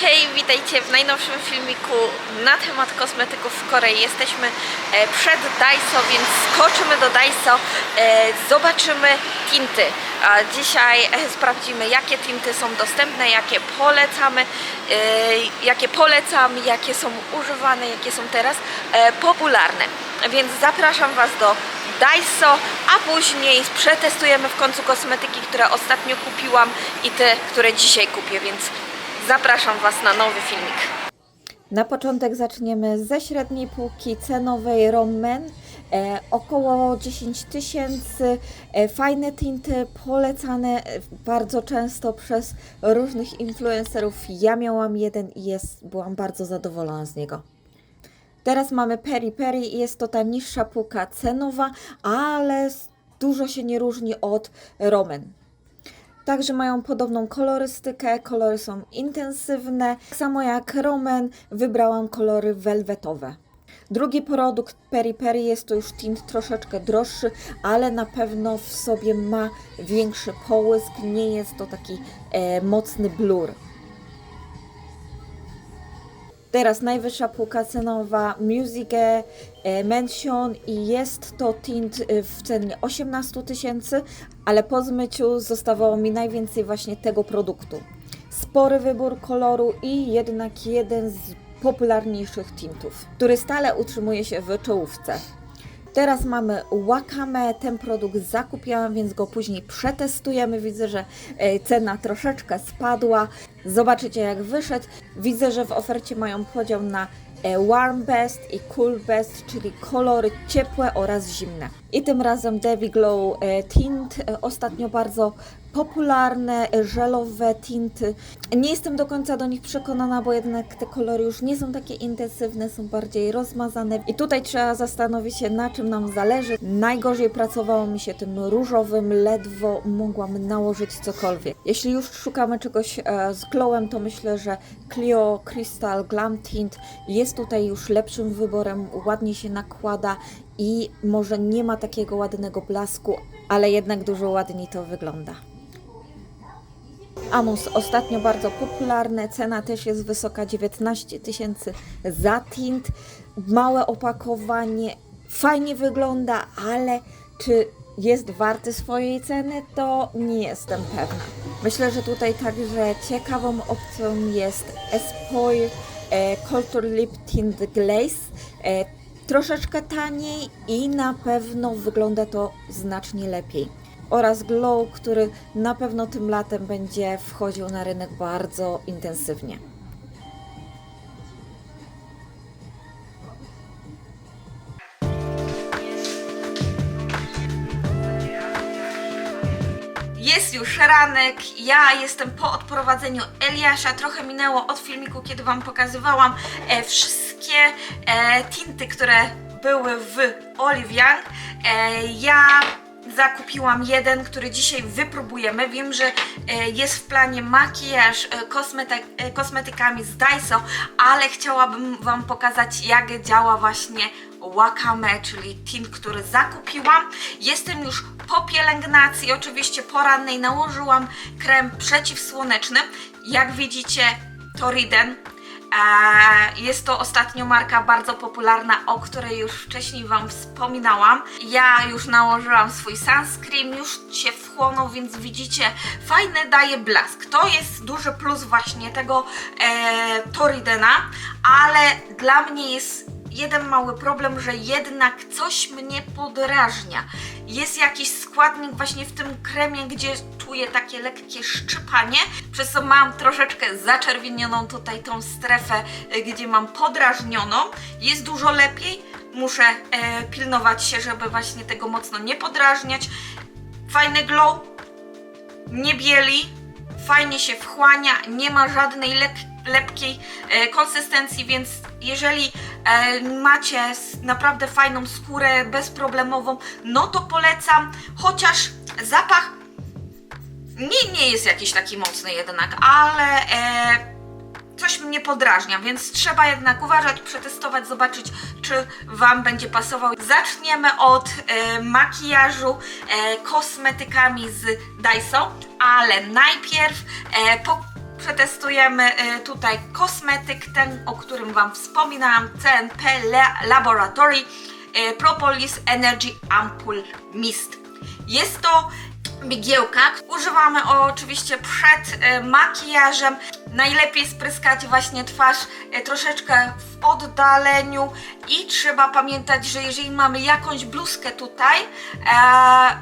Hej, witajcie w najnowszym filmiku na temat kosmetyków w Korei. Jesteśmy e, przed Daiso, więc skoczymy do Daiso, e, zobaczymy tinty. Dzisiaj e, sprawdzimy, jakie tinty są dostępne, jakie polecamy, jakie polecam, jakie są używane, jakie są teraz popularne. Więc zapraszam Was do Daiso, a później przetestujemy w końcu kosmetyki, które ostatnio kupiłam i te, które dzisiaj kupię, więc zapraszam Was na nowy filmik. Na początek zaczniemy ze średniej półki cenowej Romen. E, około 10 tysięcy. E, fajne tinty, polecane e, bardzo często przez różnych influencerów. Ja miałam jeden i jest, byłam bardzo zadowolona z niego. Teraz mamy Peri Peri jest to ta niższa półka cenowa, ale dużo się nie różni od Romen. Także mają podobną kolorystykę, kolory są intensywne. Tak samo jak Roman, wybrałam kolory welwetowe. Drugi produkt Peri Peri jest to już tint troszeczkę droższy, ale na pewno w sobie ma większy połysk, nie jest to taki e, mocny blur. Teraz najwyższa półka cenowa Music e, Mansion i jest to tint e, w cenie 18 tysięcy, ale po zmyciu zostawało mi najwięcej właśnie tego produktu. Spory wybór koloru i jednak jeden z popularniejszych tintów, który stale utrzymuje się w czołówce. Teraz mamy Wakame, ten produkt zakupiłam, więc go później przetestujemy. Widzę, że e, cena troszeczkę spadła. Zobaczycie jak wyszedł. Widzę, że w ofercie mają podział na e, Warm Best i Cool Best, czyli kolory ciepłe oraz zimne. I tym razem Devi Glow e, Tint, ostatnio bardzo popularne, żelowe tinty. Nie jestem do końca do nich przekonana, bo jednak te kolory już nie są takie intensywne, są bardziej rozmazane. I tutaj trzeba zastanowić się, na czym nam zależy. Najgorzej pracowało mi się tym różowym, ledwo mogłam nałożyć cokolwiek. Jeśli już szukamy czegoś e, z glowem, to myślę, że Clio Crystal Glam Tint jest tutaj już lepszym wyborem, ładnie się nakłada i może nie ma takiego ładnego blasku, ale jednak dużo ładniej to wygląda. Amus ostatnio bardzo popularne, cena też jest wysoka 19 tysięcy za tint. Małe opakowanie, fajnie wygląda, ale czy jest warty swojej ceny, to nie jestem pewna. Myślę, że tutaj także ciekawą opcją jest Espoir e, Culture Lip Tint Glaze. E, troszeczkę taniej i na pewno wygląda to znacznie lepiej oraz Glow, który na pewno tym latem będzie wchodził na rynek bardzo intensywnie. Jest już ranek, ja jestem po odprowadzeniu Eliasza, trochę minęło od filmiku, kiedy Wam pokazywałam e, wszystkie e, tinty, które były w Olive Young. E, ja zakupiłam jeden, który dzisiaj wypróbujemy. Wiem, że e, jest w planie makijaż e, e, kosmetykami z Daiso, ale chciałabym Wam pokazać, jak działa właśnie Wakame, czyli tint, który zakupiłam. Jestem już po pielęgnacji, oczywiście porannej nałożyłam krem przeciwsłoneczny. Jak widzicie, Toriden. Eee, Jest to ostatnio marka bardzo popularna, o której już wcześniej Wam wspominałam. Ja już nałożyłam swój sunscreen, już się wchłonął, więc widzicie, fajny daje blask. To jest duży plus właśnie tego e, Toridena, ale dla mnie jest jeden mały problem, że jednak coś mnie podrażnia. Jest jakiś składnik właśnie w tym kremie, gdzie czuję takie lekkie szczypanie, przez co mam troszeczkę zaczerwienioną tutaj tą strefę, y, gdzie mam podrażnioną. Jest dużo lepiej. Muszę e, pilnować się, żeby właśnie tego mocno nie podrażniać. Fajny glow, nie bieli, fajnie się wchłania, nie ma żadnej lep lepkiej e, konsystencji, więc jeżeli e, macie naprawdę fajną skórę, bezproblemową, no to polecam, chociaż zapach nie, nie jest jakiś taki mocny jednak, ale e, coś mnie podrażnia, więc trzeba jednak uważać, przetestować, zobaczyć, czy Wam będzie pasował. Zaczniemy od e, makijażu e, kosmetykami z Daiso, ale najpierw e, po, Przetestujemy y, tutaj kosmetyk, ten o którym Wam wspominałam, CNP La- Laboratory y, Propolis Energy Ampoule Mist. Jest to migiełka. Używamy oczywiście przed e, makijażem. Najlepiej spryskać właśnie twarz e, troszeczkę w oddaleniu i trzeba pamiętać, że jeżeli mamy jakąś bluzkę tutaj, e,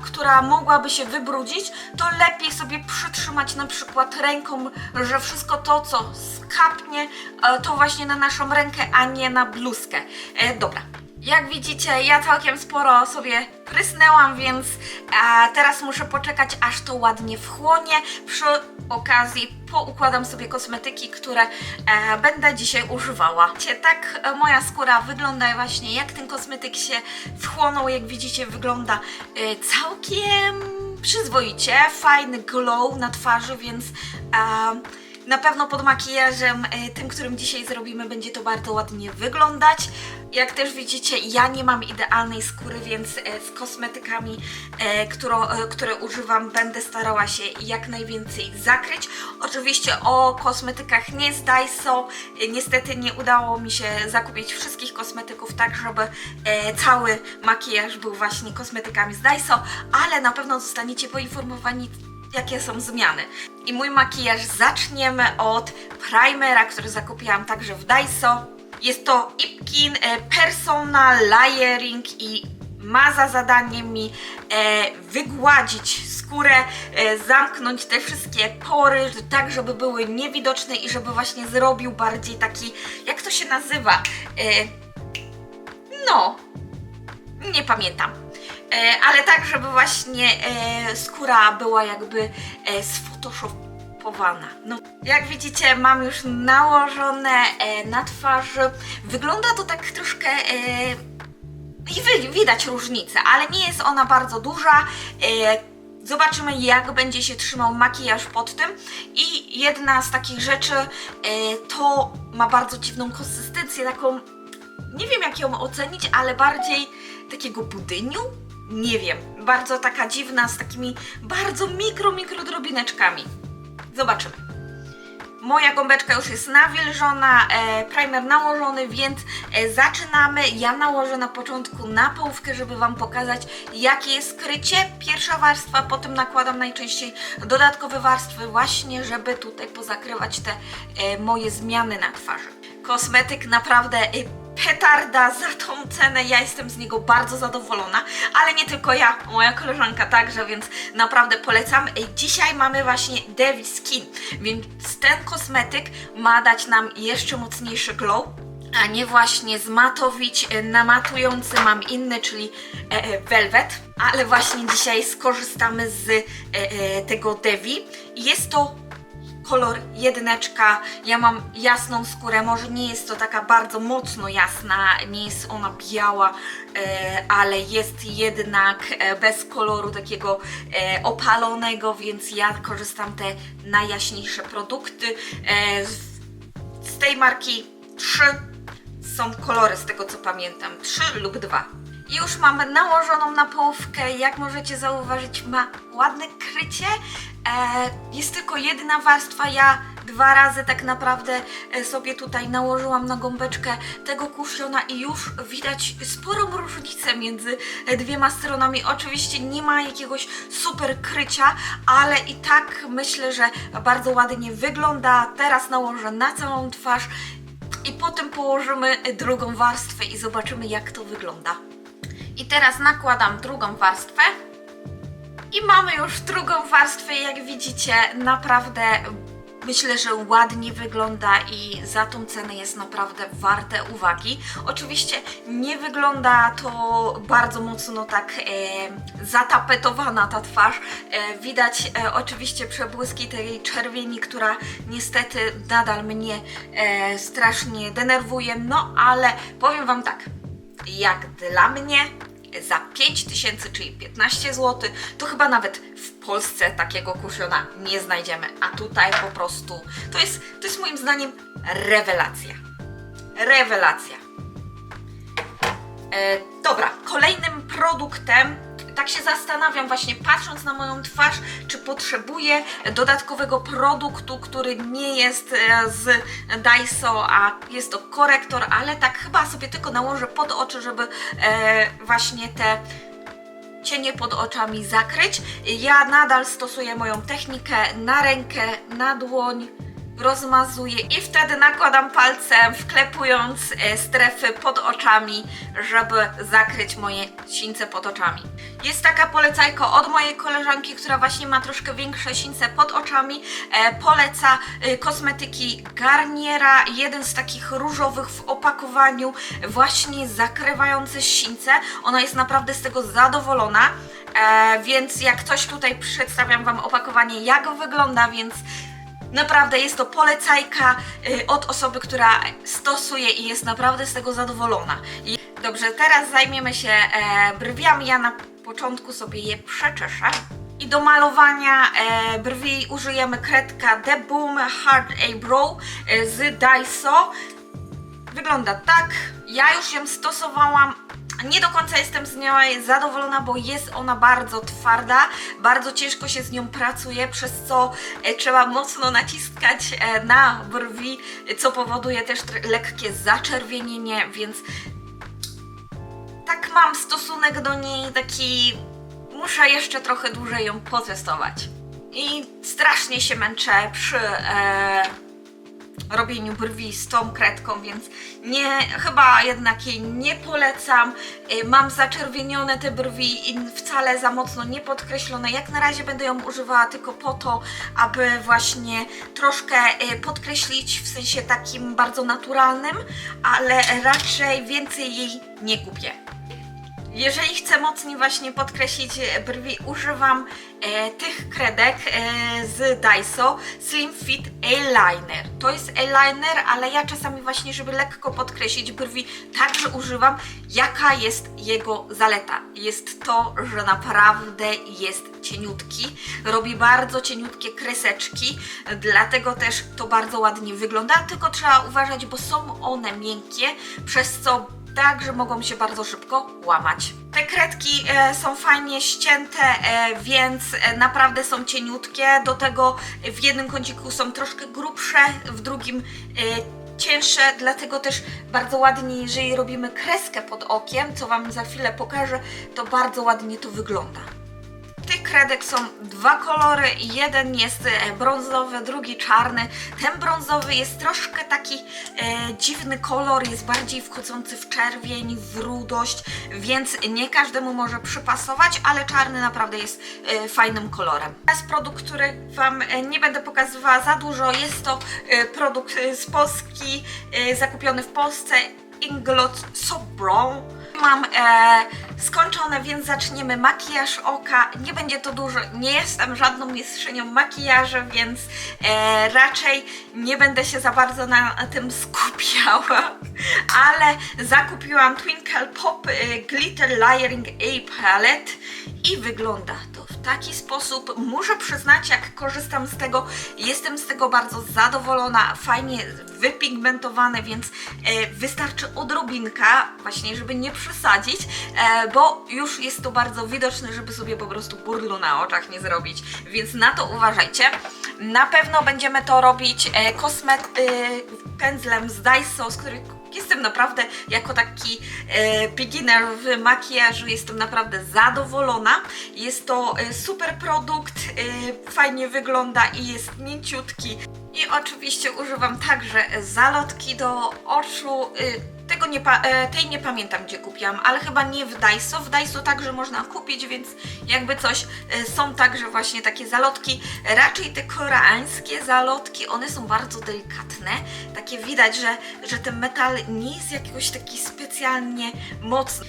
która mogłaby się wybrudzić, to lepiej sobie przytrzymać na przykład ręką, że wszystko to, co skapnie, e, to właśnie na naszą rękę, a nie na bluzkę. E, dobra. Jak widzicie, ja całkiem sporo sobie prysnęłam, więc e, teraz muszę poczekać, aż to ładnie wchłonie. Przy okazji poukładam sobie kosmetyki, które e, będę dzisiaj używała. Tak e, moja skóra wygląda właśnie, jak ten kosmetyk się wchłonął. Jak widzicie, wygląda e, całkiem przyzwoicie. Fajny glow na twarzy, więc... E, na pewno pod makijażem, e, tym, którym dzisiaj zrobimy, będzie to bardzo ładnie wyglądać. Jak też widzicie, ja nie mam idealnej skóry, więc e, z kosmetykami, e, którą, które używam, będę starała się jak najwięcej zakryć. Oczywiście o kosmetykach nie z Daiso. Niestety nie udało mi się zakupić wszystkich kosmetyków tak, żeby cały makijaż był właśnie kosmetykami z Daiso, ale na pewno zostaniecie poinformowani jakie są zmiany. I mój makijaż zaczniemy od primera, który zakupiłam także w Daiso. Jest to Ipkin e, Personal Layering i ma za zadanie mi e, wygładzić skórę, e, zamknąć te wszystkie pory, tak żeby były niewidoczne i żeby właśnie zrobił bardziej taki, jak to się nazywa? E, no, nie pamiętam. E, ale tak, żeby właśnie e, skóra była jakby e, sfotoshopowana. No, jak widzicie, mam już nałożone na twarzy. Wygląda to tak troszkę. I wi- widać różnicę, ale nie jest ona bardzo duża. Zobaczymy, jak będzie się trzymał makijaż pod tym. I jedna z takich rzeczy to ma bardzo dziwną konsystencję, taką nie wiem jak ją ocenić, ale bardziej takiego budyniu? Nie wiem. Bardzo taka dziwna, z takimi bardzo mikro, mikro drobineczkami. Zobaczymy. Moja gąbeczka już jest nawilżona, e, primer nałożony, więc e, zaczynamy. Ja nałożę na początku na połówkę, żeby Wam pokazać jakie jest krycie. Pierwsza warstwa, potem nakładam najczęściej dodatkowe warstwy właśnie, żeby tutaj pozakrywać te e, moje zmiany na twarzy. Kosmetyk naprawdę e, petarda za tą cenę. Ja jestem z niego bardzo zadowolona, ale nie tylko ja, moja koleżanka także, więc naprawdę polecam. Dzisiaj mamy właśnie Devi Skin, więc ten kosmetyk ma dać nam jeszcze mocniejszy glow. A nie właśnie zmatowić, e, namatujący mam inny, czyli e, e, Velvet, ale właśnie dzisiaj skorzystamy z tego Devi. Jest to kolor jedyneczka. Ja mam jasną skórę, może nie jest to taka bardzo mocno jasna, nie jest ona biała, e, ale jest jednak e, bez koloru takiego e, opalonego, więc ja korzystam te najjaśniejsze produkty. Z, tej marki trzy są kolory z tego co pamiętam, trzy lub dwa. Już mamy nałożoną na połówkę, jak możecie zauważyć ma ładne krycie, e, jest tylko jedna warstwa, ja dwa razy tak naprawdę e, sobie tutaj nałożyłam na gąbeczkę tego kusziona i już widać sporą różnicę między e, dwiema stronami. Oczywiście nie ma jakiegoś super krycia, ale i tak myślę, że bardzo ładnie wygląda. Teraz nałożę na całą twarz i potem położymy drugą warstwę i zobaczymy jak to wygląda. I teraz nakładam drugą warstwę. I mamy już drugą warstwę, jak widzicie, naprawdę myślę, że ładnie wygląda i za tą cenę jest naprawdę warte uwagi. Oczywiście nie wygląda to bardzo mocno tak e, zatapetowana ta twarz. E, widać e, oczywiście przebłyski tej czerwieni, która niestety nadal mnie e, strasznie denerwuje, no ale powiem Wam tak, jak dla mnie za 5000, czyli 15 zł, to chyba nawet w Polsce takiego kusiona nie znajdziemy, a tutaj po prostu to jest, to jest moim zdaniem rewelacja. Rewelacja. E, dobra, kolejnym produktem tak się zastanawiam właśnie patrząc na moją twarz, czy potrzebuję dodatkowego produktu, który nie jest e, z Daiso, a jest to korektor, ale tak chyba sobie tylko nałożę pod oczy, żeby e, właśnie te cienie pod oczami zakryć. Ja nadal stosuję moją technikę na rękę, na dłoń, rozmazuję i wtedy nakładam palcem, wklepując e, strefy pod oczami, żeby zakryć moje sińce pod oczami. Jest taka polecajka od mojej koleżanki, która właśnie ma troszkę większe sińce pod oczami. E, poleca e, kosmetyki Garniera, jeden z takich różowych w opakowaniu, właśnie zakrywający sińce. Ona jest naprawdę z tego zadowolona. Więc jak coś tutaj przedstawiam Wam opakowanie, jak wygląda, więc Naprawdę jest to polecajka y, od osoby, która stosuje i jest naprawdę z tego zadowolona. Dobrze, teraz zajmiemy się e, brwiami. Ja na początku sobie je przeczeszę. I do malowania e, brwi użyjemy kredka The Boom Hard Eyebrow e, z Daiso. Wygląda tak. Ja już ją stosowałam. Nie do końca jestem z nią zadowolona, bo jest ona bardzo twarda, bardzo ciężko się z nią pracuje, przez co e, trzeba mocno naciskać e, na brwi, co powoduje też lekkie zaczerwienienie, więc tak mam stosunek do niej taki. Muszę jeszcze trochę dłużej ją potestować. I strasznie się męczę przy e, robieniu brwi z tą kredką, więc nie, chyba jednak jej nie polecam. Y, Mam zaczerwienione te brwi i wcale za mocno nie podkreślone. Jak na razie będę ją używała tylko po to, aby właśnie troszkę y, podkreślić w sensie takim bardzo naturalnym, ale raczej więcej jej nie kupię. Jeżeli chcę mocniej właśnie podkreślić e, brwi, używam e, tych kredek e, z Daiso Slim Fit Eyeliner. To jest eyeliner, ale ja czasami właśnie, żeby lekko podkreślić brwi, także używam. Jaka jest jego zaleta? Jest to, że naprawdę jest cieniutki, robi bardzo cieniutkie kreseczki, dlatego też to bardzo ładnie wygląda, tylko trzeba uważać, bo są one miękkie, przez co także mogą się bardzo szybko łamać. Te kredki e, są fajnie ścięte, e, więc e, naprawdę są cieniutkie. Do tego w jednym kąciku są troszkę grubsze, w drugim cięższe, dlatego też bardzo ładnie, jeżeli robimy kreskę pod okiem, co Wam za chwilę pokażę, to bardzo ładnie to wygląda. Tych kredek są dwa kolory, jeden jest e, brązowy, drugi czarny. Ten brązowy jest troszkę taki e, dziwny kolor, jest bardziej wchodzący w czerwień, w rudość, więc nie każdemu może przypasować, ale czarny naprawdę jest e, fajnym kolorem. Teraz produkt, który Wam e, nie będę pokazywała za dużo, jest to e, produkt z Polski, e, zakupiony w Polsce, Inglot Sobrą. Mam e, skończone, więc zaczniemy makijaż oka. Nie będzie to dużo, nie jestem żadną mistrzynią makijażu, więc e, raczej nie będę się za bardzo na tym skupiała. Ale zakupiłam Twinkle Pop e, Glitter Layering A Palette i wygląda to w taki sposób. Muszę przyznać, jak korzystam z tego, jestem z tego bardzo zadowolona, fajnie wypigmentowane, więc e, wystarczy odrobinka, właśnie żeby nie przesadzić, e, bo już jest to bardzo widoczne, żeby sobie po prostu burlu na oczach nie zrobić, więc na to uważajcie. Na pewno będziemy to robić e, kosmet e, pędzlem z Daiso, z których jestem naprawdę jako taki e, beginner w makijażu, jestem naprawdę zadowolona. Jest to e, super produkt, e, fajnie wygląda i jest mięciutki. I oczywiście używam także zalotki do oczu. e, Tego nie e, tej nie pamiętam gdzie kupiłam, ale chyba nie w Daiso. W Daiso także można kupić, więc jakby coś e, są także właśnie takie zalotki. Raczej te koreańskie zalotki, one są bardzo delikatne. Takie widać, że, że ten metal nie jest jakoś taki specjalnie mocny.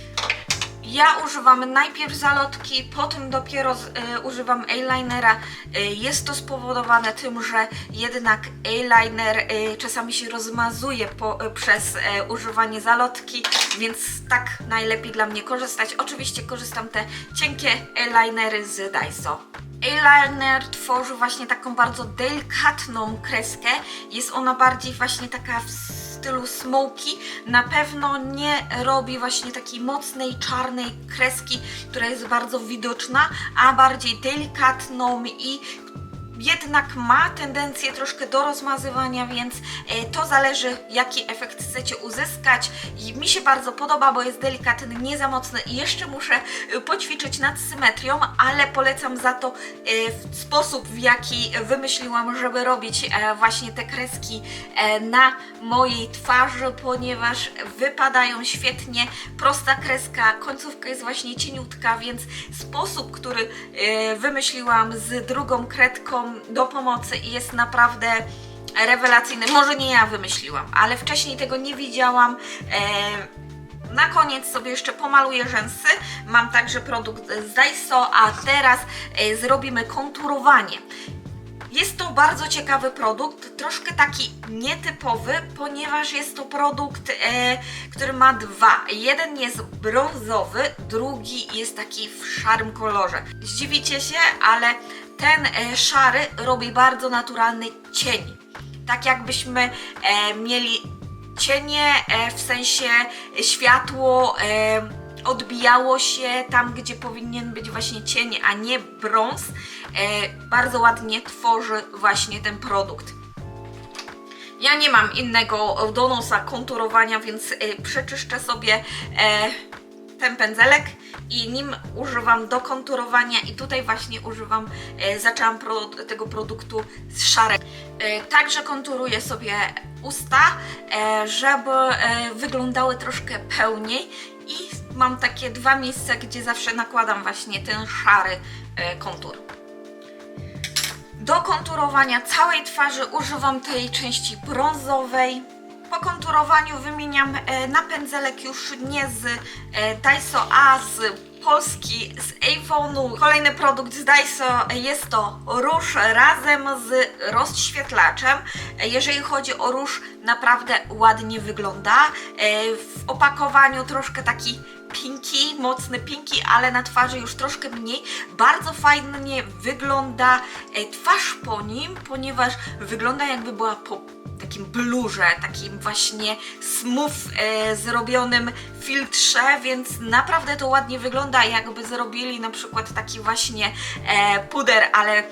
Ja używam najpierw zalotki, potem dopiero z, e, używam eyelinera. E, jest to spowodowane tym, że jednak eyeliner e, czasami się rozmazuje po, e, przez e, używanie zalotki, więc tak najlepiej dla mnie korzystać. Oczywiście korzystam te cienkie eyelinery z Daiso. Eyeliner tworzy właśnie taką bardzo delikatną kreskę. Jest ona bardziej właśnie taka w stylu smoky. Na pewno nie robi właśnie takiej mocnej, czarnej kreski, która jest bardzo widoczna, a bardziej delikatną i jednak ma tendencję troszkę do rozmazywania, więc e, to zależy jaki efekt chcecie uzyskać. Mi się bardzo podoba, bo jest delikatny, nie za mocny i jeszcze muszę e, poćwiczyć nad symetrią, ale polecam za to e, sposób w jaki wymyśliłam, żeby robić właśnie te kreski na mojej twarzy, ponieważ wypadają świetnie, prosta kreska, końcówka jest właśnie cieniutka, więc sposób, który wymyśliłam z drugą kredką do pomocy i jest naprawdę rewelacyjny. Może nie ja wymyśliłam, ale wcześniej tego nie widziałam. E, na koniec sobie jeszcze pomaluję rzęsy. Mam także produkt z Daiso, a teraz e, zrobimy konturowanie. Jest to bardzo ciekawy produkt, troszkę taki nietypowy, ponieważ jest to produkt, e, który ma dwa. Jeden jest brązowy, drugi jest taki w szarym kolorze. Zdziwicie się, ale ten e, szary robi bardzo naturalny cień. Tak jakbyśmy e, mieli cienie, e, w sensie światło odbijało się tam, gdzie powinien być właśnie cień, a nie brąz. Bardzo ładnie tworzy właśnie ten produkt. Ja nie mam innego do nosa konturowania, więc przeczyszczę sobie ten pędzelek i nim używam do konturowania i tutaj właśnie używam, e, zaczęłam pro, tego produktu z szarek. E, także konturuję sobie usta, e, żeby wyglądały troszkę pełniej i mam takie dwa miejsca, gdzie zawsze nakładam właśnie ten szary kontur. Do konturowania całej twarzy używam tej części brązowej. Po konturowaniu wymieniam e, na pędzelek już nie z e, Daiso, a z Polski, z Avonu. Kolejny produkt z Daiso jest to róż razem z rozświetlaczem. E, Jeżeli chodzi o róż, naprawdę ładnie wygląda. E, W opakowaniu troszkę taki pinki, mocny pinki, ale na twarzy już troszkę mniej. Bardzo fajnie wygląda e, twarz po nim, ponieważ wygląda jakby była po takim blurze, takim właśnie smooth e, zrobionym filtrze, więc naprawdę to ładnie wygląda, jakby zrobili na przykład taki właśnie e, puder, ale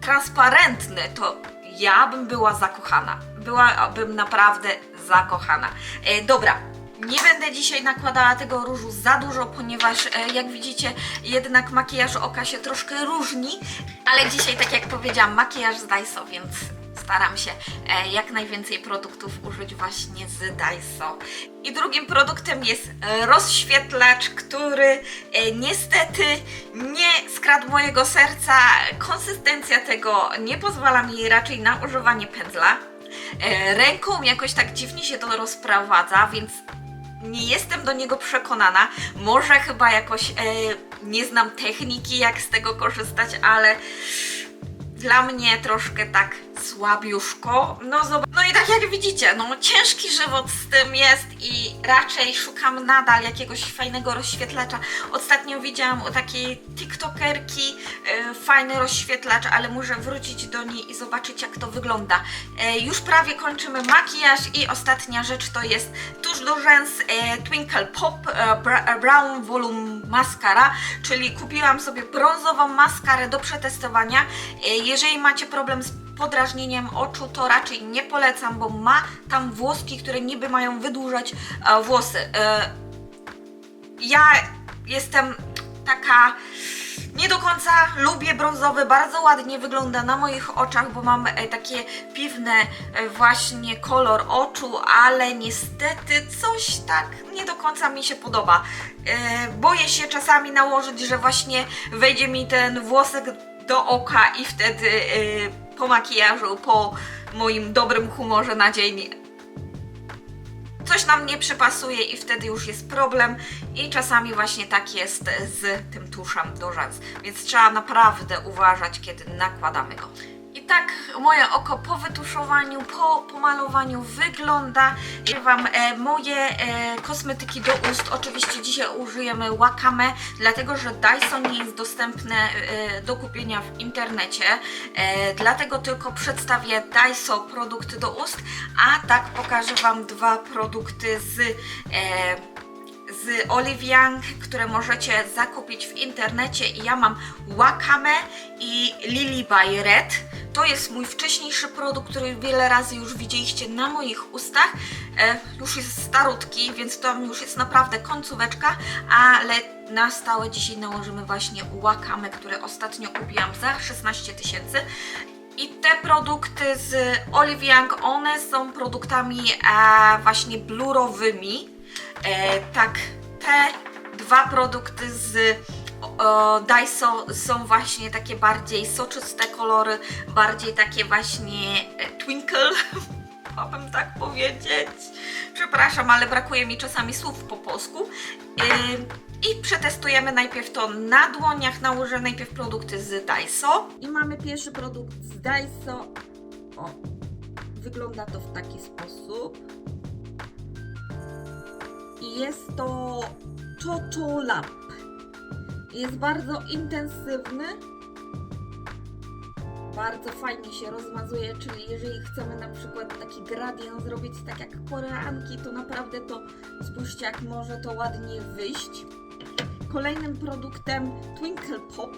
transparentny, to ja bym była zakochana. Byłabym naprawdę zakochana. E, dobra. Nie będę dzisiaj nakładała tego różu za dużo, ponieważ e, jak widzicie, jednak makijaż oka się troszkę różni, ale dzisiaj, tak jak powiedziałam, makijaż z Daiso, więc staram się e, jak najwięcej produktów użyć właśnie z Daiso. I drugim produktem jest e, rozświetlacz, który e, niestety nie skradł mojego serca. Konsystencja tego nie pozwala mi raczej na używanie pędzla. Ręką jakoś tak dziwnie się to rozprowadza, więc nie jestem do niego przekonana. Może chyba jakoś e, nie znam techniki, jak z tego korzystać, ale dla mnie troszkę tak słabiuszko. No, no i tak jak widzicie, no ciężki żywot z tym jest i raczej szukam nadal jakiegoś fajnego rozświetlacza. Ostatnio widziałam u takiej tiktokerki e, fajny rozświetlacz, ale muszę wrócić do niej i zobaczyć jak to wygląda. E, już prawie kończymy makijaż i ostatnia rzecz to jest tuż do rzęs e, Twinkle Pop Brown Volume Mascara, czyli kupiłam sobie brązową maskarę do przetestowania. Jeżeli macie problem z podrażnieniem oczu, to raczej nie polecam, bo ma tam włoski, które niby mają wydłużać e, włosy. E, ja jestem taka nie do końca lubię brązowy, bardzo ładnie wygląda na moich oczach, bo mam e, takie piwne e, właśnie kolor oczu, ale niestety coś tak nie do końca mi się podoba. E, boję się czasami nałożyć, że właśnie wejdzie mi ten włosek do oka i wtedy po makijażu, po moim dobrym humorze na dzień. Coś nam nie przypasuje i wtedy już jest problem. I czasami właśnie tak jest z tym tuszem do rzęs, więc trzeba naprawdę uważać, kiedy nakładamy go. Tak moje oko po wytuszowaniu, po pomalowaniu wygląda. Wam e, moje e, kosmetyki do ust. Oczywiście dzisiaj użyjemy Wakame, dlatego że Dyson nie jest dostępne e, do kupienia w internecie. E, dlatego tylko przedstawię Dyson produkty do ust, a tak pokażę Wam dwa produkty z e, z Olive Young, które możecie zakupić w internecie i ja mam Wakame i Lily by Red. To jest mój wcześniejszy produkt, który wiele razy już widzieliście na moich ustach. E, już jest starutki, więc to już jest naprawdę końcóweczka, ale na stałe dzisiaj nałożymy właśnie Wakame, które ostatnio kupiłam za 16 tysięcy. I te produkty z Olive Young, one są produktami e, właśnie blurowymi. E, tak, te dwa produkty z Daiso są właśnie takie bardziej soczyste kolory, bardziej takie właśnie e, twinkle, mogłabym tak powiedzieć. Przepraszam, ale brakuje mi czasami słów po polsku. I przetestujemy najpierw to na dłoniach, nałożę najpierw produkty z Daiso. I mamy pierwszy produkt z Daiso. O, wygląda to w taki sposób. I jest to Chocho Lab. Jest bardzo intensywny. Bardzo fajnie się rozmazuje, czyli jeżeli chcemy na przykład taki gradient zrobić tak jak koreanki, to naprawdę to spójrzcie jak może to ładnie wyjść. Kolejnym produktem Twinkle Pop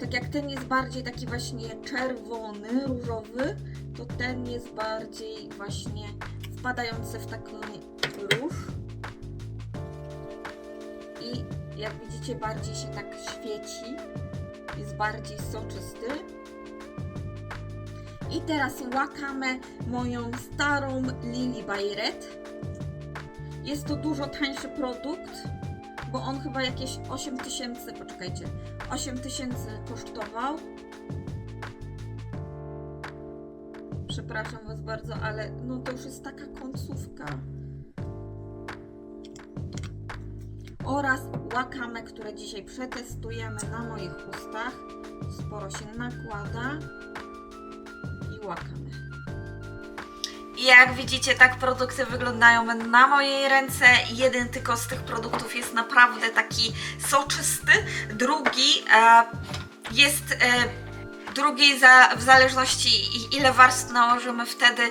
tak jak ten jest bardziej taki właśnie czerwony, różowy, to ten jest bardziej właśnie wpadający w taki róż. Jak widzicie, bardziej się tak świeci. Jest bardziej soczysty. I teraz łakamy moją starą Lily by Red. Jest to dużo tańszy produkt, bo on chyba jakieś 8 tysięcy, poczekajcie, 8 tysięcy kosztował. Przepraszam Was bardzo, ale no to już jest taka końcówka. Oraz łakame, które dzisiaj przetestujemy na moich ustach. Sporo się nakłada. I łakamy. I jak widzicie, tak produkty wyglądają na mojej ręce. Jeden tylko z tych produktów jest naprawdę taki soczysty, drugi e, jest. E, Drugi za, w zależności ile warstw nałożymy wtedy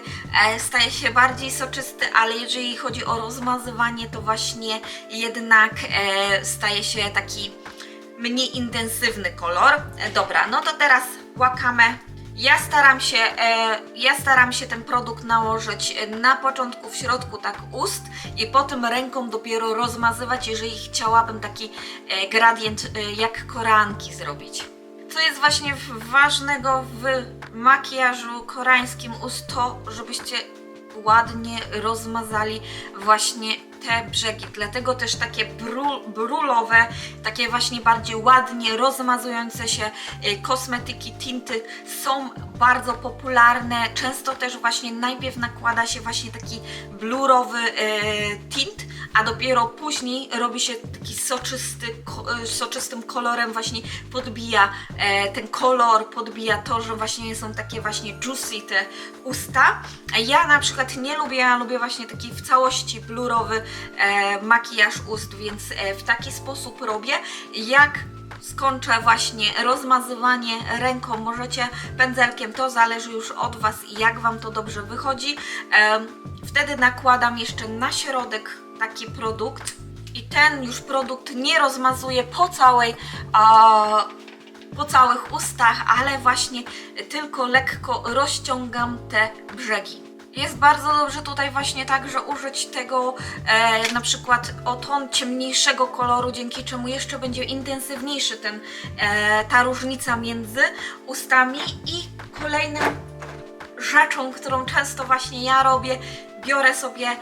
e, staje się bardziej soczysty, ale jeżeli chodzi o rozmazywanie to właśnie jednak e, staje się taki mniej intensywny kolor. E, dobra, no to teraz łakamy. Ja staram się, e, ja staram się ten produkt nałożyć na początku, w środku tak ust i potem ręką dopiero rozmazywać, jeżeli chciałabym taki e, gradient e, jak koreanki zrobić. Co jest właśnie ważnego w makijażu koreańskim ust to, żebyście ładnie rozmazali właśnie te brzegi. Dlatego też takie brul, brulowe, takie właśnie bardziej ładnie rozmazujące się y, kosmetyki, tinty są bardzo popularne. Często też właśnie najpierw nakłada się właśnie taki blurowy y, tint, a dopiero później robi się taki soczysty, y, soczystym kolorem właśnie podbija e, ten kolor, podbija to, że właśnie są takie właśnie juicy te usta. Ja na przykład nie lubię, ja lubię właśnie taki w całości blurowy e, makijaż ust, więc e, w taki sposób robię. Jak skończę właśnie rozmazywanie ręką, możecie pędzelkiem, to zależy już od Was jak Wam to dobrze wychodzi. Wtedy nakładam jeszcze na środek taki produkt i ten już produkt nie rozmazuje po całej po całych ustach, ale właśnie tylko lekko rozciągam te brzegi. Jest bardzo dobrze tutaj właśnie także użyć tego e, na przykład o ton ciemniejszego koloru, dzięki czemu jeszcze będzie intensywniejszy ten, e, ta różnica między ustami i kolejnym rzeczą, którą często właśnie ja robię, biorę sobie e,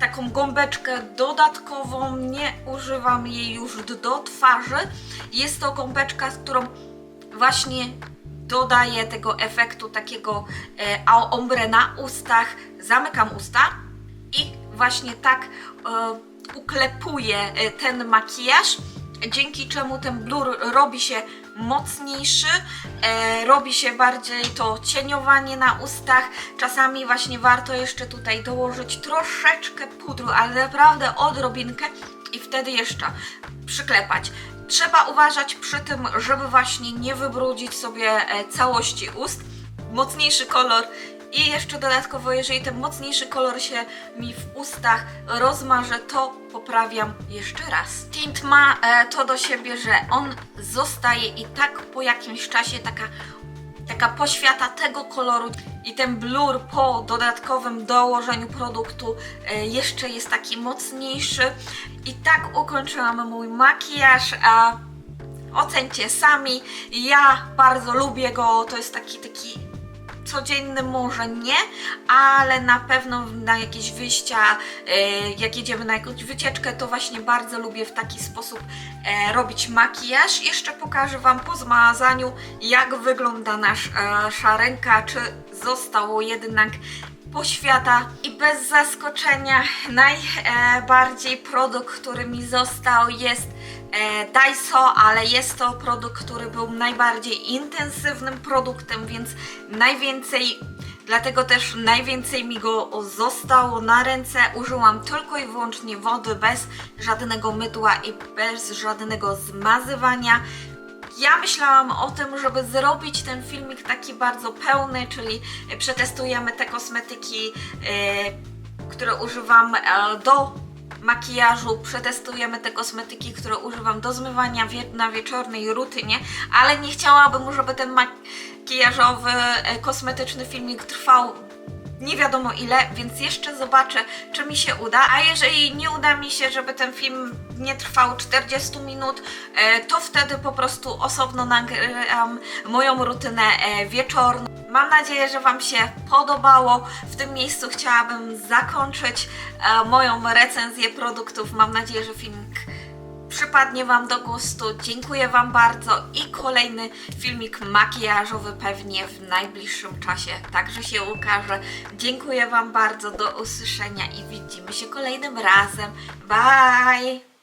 taką gąbeczkę dodatkową, nie używam jej już do twarzy. Jest to gąbeczka, z którą właśnie dodaję tego efektu takiego e, ombre na ustach, zamykam usta i właśnie tak e, uklepuję e, ten makijaż dzięki czemu ten blur robi się mocniejszy, e, robi się bardziej to cieniowanie na ustach. Czasami właśnie warto jeszcze tutaj dołożyć troszeczkę pudru, ale naprawdę odrobinkę i wtedy jeszcze przyklepać. Trzeba uważać przy tym, żeby właśnie nie wybrudzić sobie e, całości ust. Mocniejszy kolor i jeszcze dodatkowo, jeżeli ten mocniejszy kolor się mi w ustach rozmaże, to poprawiam jeszcze raz. Tint ma e, to do siebie, że on zostaje i tak po jakimś czasie taka taka poświata tego koloru i ten blur po dodatkowym dołożeniu produktu e, jeszcze jest taki mocniejszy. I tak ukończyłam mój makijaż, a ocencie sami. Ja bardzo lubię go, to jest taki taki codzienny może nie, ale na pewno na jakieś wyjścia, e, jak jedziemy na jakąś wycieczkę, to właśnie bardzo lubię w taki sposób e, robić makijaż. Jeszcze pokażę Wam po zmazaniu, jak wygląda nasza ręka, czy zostało jednak poświata i bez zaskoczenia najbardziej produkt, który mi został jest e, Daiso, ale jest to produkt, który był najbardziej intensywnym produktem, więc najwięcej, dlatego też najwięcej mi go zostało na ręce. Użyłam tylko i wyłącznie wody, bez żadnego mydła i bez żadnego zmazywania. Ja myślałam o tym, żeby zrobić ten filmik taki bardzo pełny, czyli e, przetestujemy te kosmetyki, e, które używam e, do makijażu, przetestujemy te kosmetyki, które używam do zmywania na wieczornej rutynie, ale nie chciałabym, żeby ten makijażowy, e, kosmetyczny filmik trwał nie wiadomo ile, więc jeszcze zobaczę, czy mi się uda. A jeżeli nie uda mi się, żeby ten film nie trwał 40 minut, e, to wtedy po prostu osobno nagram moją rutynę e, wieczorną. Mam nadzieję, że Wam się podobało. W tym miejscu chciałabym zakończyć e, moją recenzję produktów. Mam nadzieję, że filmik przypadnie Wam do gustu. Dziękuję Wam bardzo i kolejny filmik makijażowy pewnie w najbliższym czasie także się ukaże. Dziękuję Wam bardzo, do usłyszenia i widzimy się kolejnym razem. Bye!